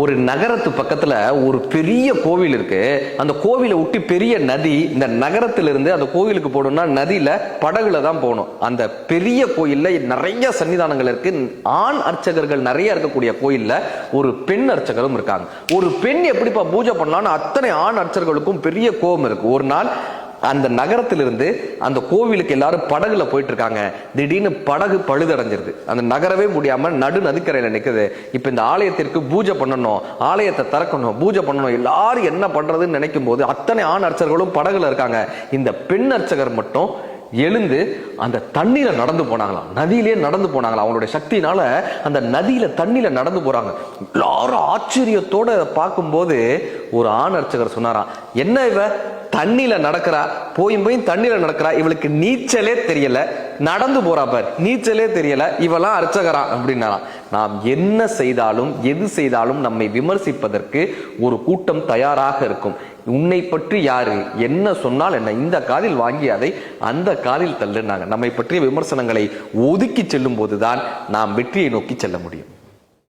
ஒரு நகரத்து பக்கத்துல ஒரு பெரிய கோவில் இருக்கு. அந்த கோவிலை ஒட்டி பெரிய நதி இந்த நகரத்துல இருந்து அந்த கோவிலுக்கு போகணும்னா நதியில படகுல தான் போகணும். அந்த பெரிய கோயில்ல நிறைய சன்னிதானங்கள் இருக்கு. ஆண் அர்ச்சகர்கள் நிறைய இருக்கக்கூடிய கோயில்ல ஒரு பெண் அர்ச்சகரும் இருக்காங்க. ஒரு பெண் எப்படிப்பா பூஜை பண்ணலாம்னு அத்தனை ஆண் அர்ச்சகர்களுக்கும் பெரிய கோபம் இருக்கு. ஒரு நாள் அந்த நகரத்திலிருந்து அந்த கோவிலுக்கு எல்லாரும் படகுல போயிட்டு இருக்காங்க திடீர்னு படகு பழுதடைஞ்சிருது. அந்த நகரவே முடியாம நடு நதிக்கரையில நிக்குது. இப்ப இந்த ஆலயத்திற்கு பூஜை பண்ணணும் ஆலயத்தை திறக்கணும் பூஜை பண்ணணும் எல்லாரும் என்ன பண்றதுன்னு நினைக்கும் போது அத்தனை ஆண் அர்ச்சகர்களும் படகுல இருக்காங்க. இந்த பெண் அர்ச்சகர் மட்டும் எழுந்து அந்த தண்ணீர நடந்து போனாங்களாம். நதியிலே நடந்து போனாங்களாம். அவங்களுடைய சக்தினால அந்த நதியில தண்ணியில நடந்து போறாங்க. எல்லாரும் ஆச்சரியத்தோட பார்க்கும்போது ஒரு ஆண் அர்ச்சகர் சொன்னாராம் என்ன இவ? தண்ணியில நடக்கிறா போயும் போய் தண்ணியில நடக்கிறா இவளுக்கு நீச்சலே தெரியல. நடந்து போறா பார் நீச்சலே தெரியல. இவெல்லாம் அர்ச்சகரா அப்படின்னாலாம் நாம் என்ன செய்தாலும் எது செய்தாலும் நம்மை விமர்சிப்பதற்கு ஒரு கூட்டம் தயாராக இருக்கும். உன்னை பற்றி யாரு? என்ன சொன்னால் என்ன? இந்த காதில் வாங்கி அதை அந்த காதில் தள்ளுனாங்க. நம்மை பற்றிய விமர்சனங்களை ஒதுக்கி செல்லும் போதுதான் நாம் வெற்றியை நோக்கி செல்ல முடியும்.